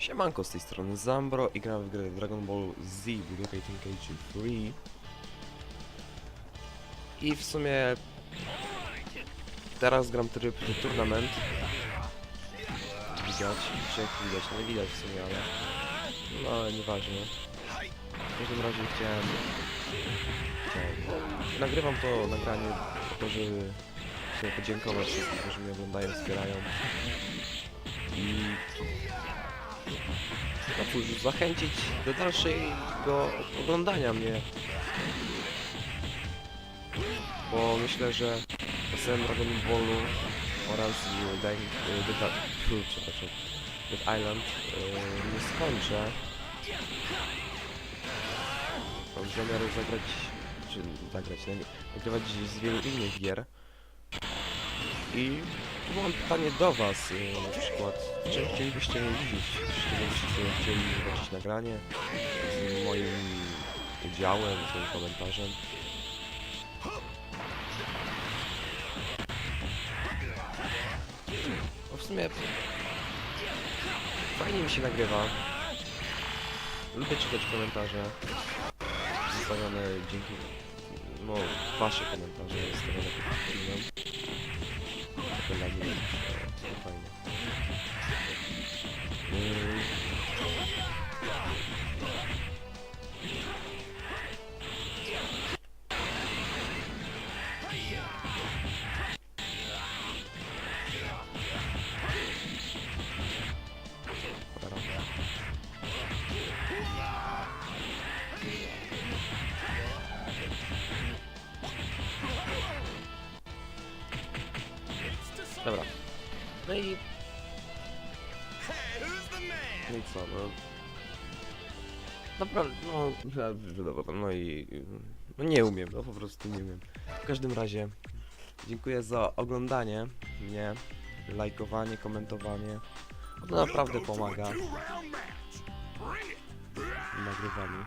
Siemanko, z tej strony Zambro i gram w grę Dragon Ball Z Budokai Tenkaichi 3 I w sumie teraz gram tryb Tournament. Widać, jak widać, no nie widać w sumie, ale no nieważne. W każdym razie chciałem, chciałem. Nagrywam to nagranie po to, żeby sumie podziękować wszystkim, którzy mnie oglądają, wspierają. I no cóż, zachęcić do dalszego oglądania mnie. Bo myślę, że SM Dragon Ballu oraz Dead, Dead Island y, nie skończę. Mam zamiar zagrać, czy zagrać, nagry- nagrywać z wielu innych gier. I tu mam pytanie do Was, y, na przykład, czy chcielibyście mnie widzieć? Czy byście chcieli zobaczyć nagranie z moim udziałem, z moim komentarzem? No w sumie fajnie mi się nagrywa. Lubię czytać komentarze zostawione dzięki no wasze komentarze zostawione pod filmem. Trochę Dobra. No i... No i co, no... Naprawdę, no... No i... No nie umiem, no po prostu nie umiem. W każdym razie, dziękuję za oglądanie mnie, lajkowanie, komentowanie. To naprawdę pomaga w nagrywaniu.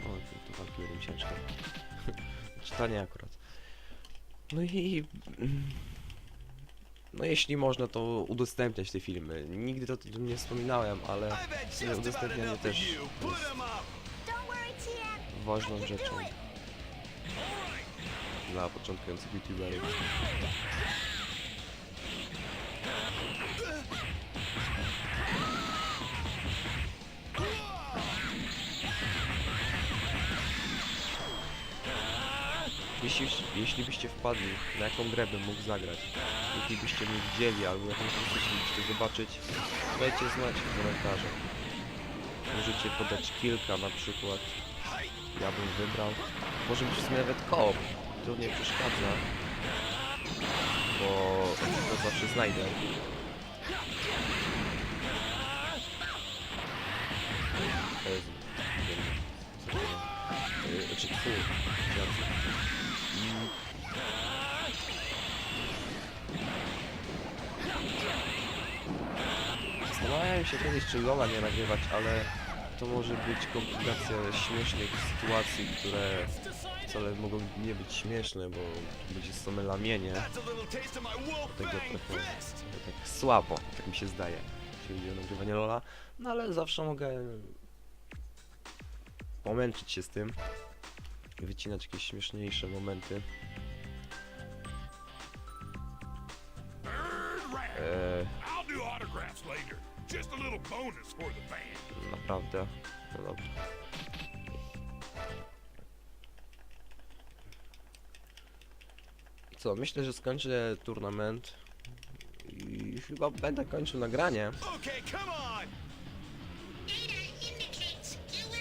O, tu, tu walki ciężko. Czytanie akurat. No i... No jeśli można, to udostępniać te filmy. Nigdy to, to nie wspominałem, ale udostępnianie też jest ważną rzeczą dla początkujących youtuberów. Jeśli, jeśli byście wpadli, na jaką grę bym mógł zagrać, jeśli byście mnie widzieli albo jakąś rzecz chcielibyście zobaczyć, dajcie znać w komentarzach. Możecie podać kilka na przykład. Ja bym wybrał. Może być nawet koop. To nie przeszkadza. Bo to zawsze znajdę. Się kiedyś, czy Lola nie nagrywać, ale to może być komplikacja śmiesznych sytuacji, które wcale mogą nie być śmieszne, bo będzie same lamienie. Tego trochę, tak słabo, tak mi się zdaje, jeśli chodzi o nagrywanie Lola. No ale zawsze mogę pomęczyć się z tym wycinać jakieś śmieszniejsze momenty. Naprawdę. No dobrze. Co, myślę, że skończę turnament i chyba będę kończył nagranie,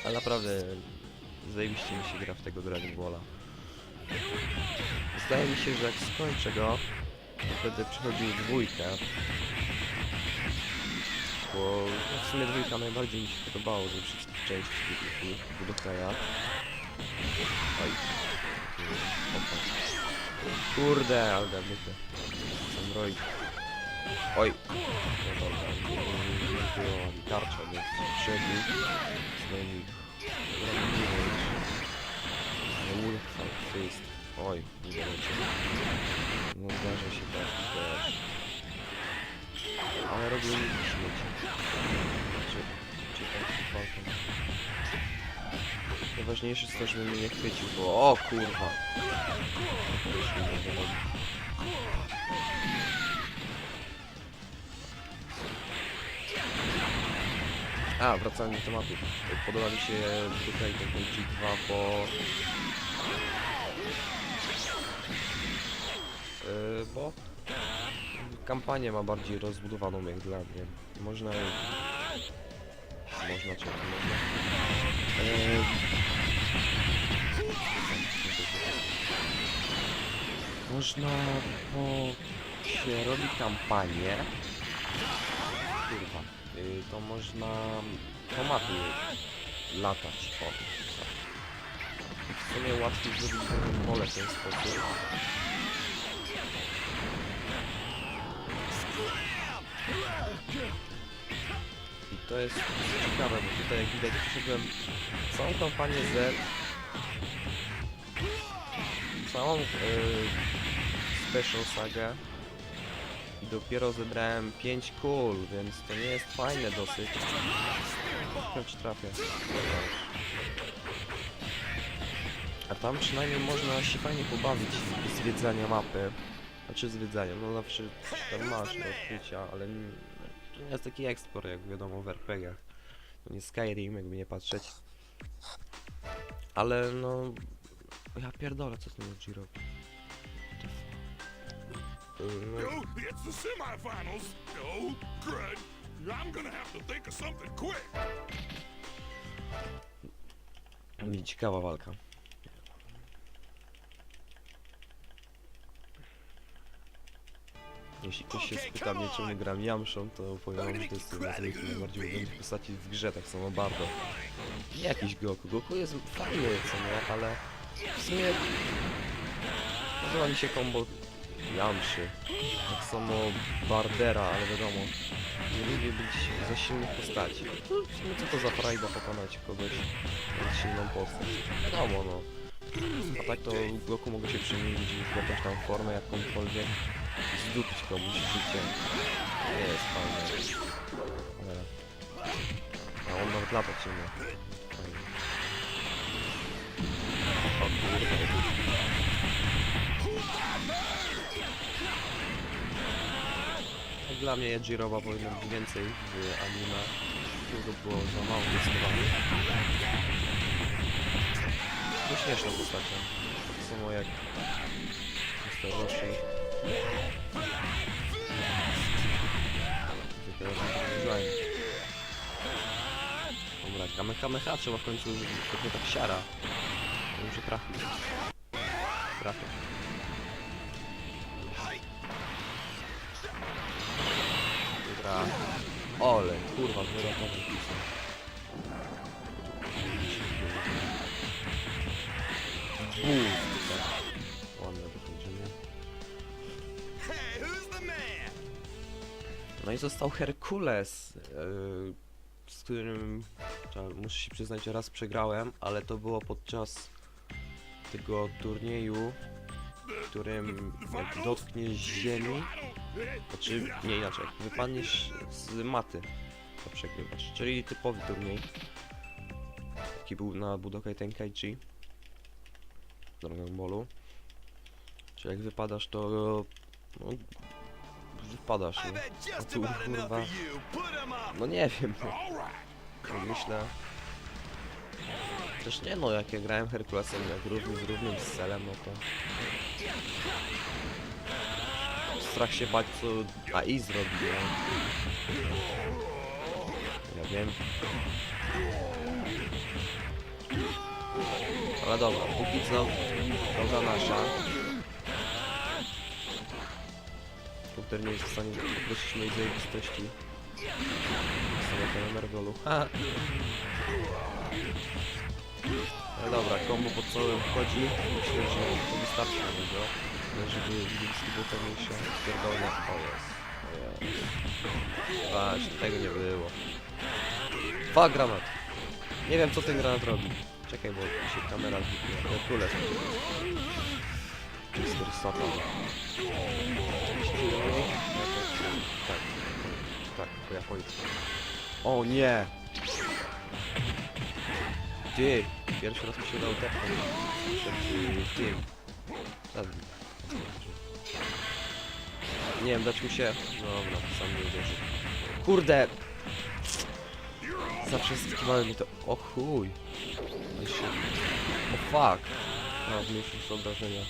ale naprawdę zajebiście mi się gra w tego Dragon Balla. Zdaje mi się, że jak skończę go, to będę przechodził dwójkę. Bo w sumie dwójka najbardziej mi się podobało ze wszystkich części tych Budokaja. Oj. Opa. Kurde, ale myślę. Sam Roy. Oj. No dobra, było tarcza, więc przebił. No Wolfhard Fist. Oj, nie wiecie. No zdarza się tak też. Ale robię śmieci. walką. Najważniejsze jest to, żeby mnie nie chwycił, bo o kurwa. Mi. A, wracając do tematu. Podoba mi się tutaj ten G2, bo... Yy, bo... Kampanię ma bardziej rozbudowaną jak dla mnie. Można... Można, czy można? Yy... Można, bo się robi kampanię, kurwa, y, to można tomaty latać, o. W sumie łatwiej zrobić pole w ten sposób. To jest ciekawe, bo tutaj jak widać przeszedłem całą kampanię Z, całą y, Special Sagę i dopiero zebrałem 5 kul, więc to nie jest fajne dosyć. Wiem czy trafię. A tam przynajmniej można się fajnie pobawić zwiedzania mapy. Znaczy zwiedzania, no zawsze tam masz do odkrycia, ale to nie jest taki eksport jak wiadomo w RPG-ach. To nie Skyrim, jakby nie patrzeć. Ale no... Ja pierdolę, co ten OG robi. Yo, it's the semifinals. Crud. I'm gonna have to think of something quick. Będzie ciekawa walka. Jeśli ktoś się spyta mnie, czemu gram Jamszą, to powiem wam, że to jest jedna z moich najbardziej ulubionych postaci w grze, tak samo bardzo. Nie jakiś Goku. Goku jest fajny, co nie, ale w sumie podoba mi się kombo Jamszy. Tak samo Bardera, ale wiadomo, nie lubię być za silnych postaci. No, co to za frajda pokonać kogoś na silną postać. Wiadomo, no. A tak to Goku mogę się przemienić w jakąś tam formę jakąkolwiek zdupić komuś życie. Nie jest fajne. Ale... A on nawet latać się. Fajnie. O Dla mnie Yajirowa powinno być więcej w anime. To było za mało zdecydowanie. To śmieszną postacią. Tak samo jak Mr. Roshi. Dobra, Kamehameha trzeba w końcu użyć, trochę tak siara. To Muszę trafić. Trafię. Dobra. Ole, kurwa, wyratowy pisał. Bum! Został Herkules, yy, z którym muszę się przyznać, że raz przegrałem, ale to było podczas tego turnieju, w którym jak dotkniesz ziemi, znaczy nie inaczej, jak wypadniesz z maty, to przegrywasz, czyli typowy turniej, jaki był na Budokai Tenkaichi, w Dragon Ballu, czyli jak wypadasz to no, wypadasz, no. just tu, kurwa. No nie wiem, no. Myślę. Też nie no, jak ja grałem Herkulesem jak równy z równym z celem, no to... Strach się bać co AI zrobi, no. Ja wiem. Ale dobra, póki co droga nasza. Komputer nie jest w stanie określić mojej zajebistości. Sobie ten Marvelu. Ha! No dobra, kombo pod czołem wchodzi. Myślę, że to wystarczy na niego. Żeby widzieliście było pewniejsze. Pierdolne. O jest. O jest. Właśnie, tego nie było. Dwa granat. Nie wiem co ten granat robi. Czekaj, bo mi się kamera zniknie. Herkules. Mister Satan. Tak. Tak, po japońsku. O nie! Ty, pierwszy raz mi się udało tepnąć przed tym. Nim. Nie wiem, dać mu się... Dobra, sam nie uwierzy. Kurde! Zawsze skiwałem mi to... O chuj! O fuck! A, zmniejszył obrażenia.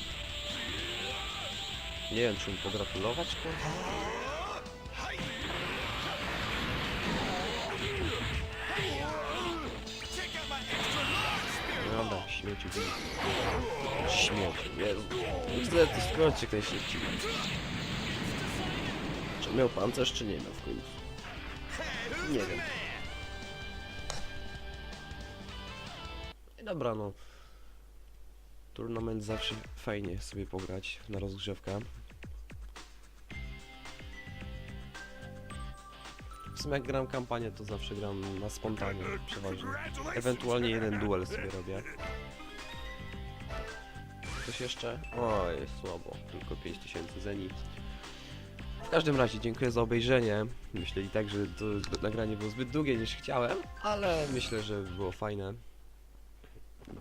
Nie wiem, czy mu pogratulować, kurwa? Dobra, śmieci był. Śmieci, Jezu. Chcę to skończyć jak najszybciej. Czy miał pancerz, czy nie miał w końcu? Nie wiem. Dobra, no. Turnament zawsze fajnie sobie pograć na rozgrzewkę. W sumie jak gram kampanię, to zawsze gram na spontanie, przeważnie. Ewentualnie jeden duel sobie robię. Coś jeszcze? O, jest słabo. Tylko 5000 zeni. W każdym razie dziękuję za obejrzenie. Myślę i tak, że to nagranie było zbyt długie niż chciałem, ale myślę, że było fajne.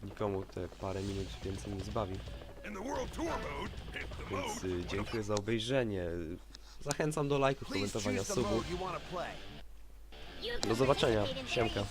Nikomu te parę minut więcej nie zbawi. Więc y, dziękuję za obejrzenie. Zachęcam do lajków, komentowania, subów. Do zobaczenia. Siemka.